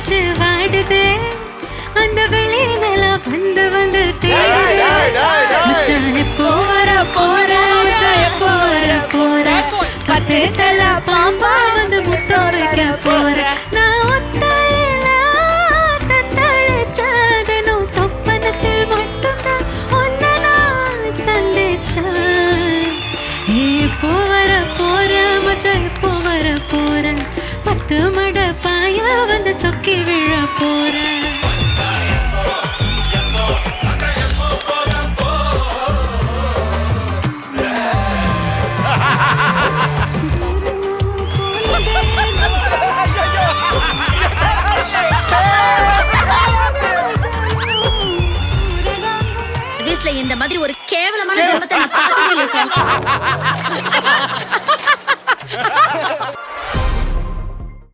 வச்சு வாடுதே. அந்த வெளியில வந்து வந்து டேய், டேய், டேய், மச்சான் எப்போ வர போற மச்சான் எப்போ வர போற. பத்து தல பாம்பா வந்து முத்தோ வைக்க போற. நான் ஒத்தையில தத்தளிச்சதனும் சொப்பனத்தில் மட்டும்தான் நான் சந்திச்சேன். வர போற மச்சான் இப்போ பத்து மட பாயா வந்து சொக்கி விழ போற. இந்த மாதிரி ஒரு கேவலமான ஜென்மத்தை நான் பார்த்ததே இல்லை சார்.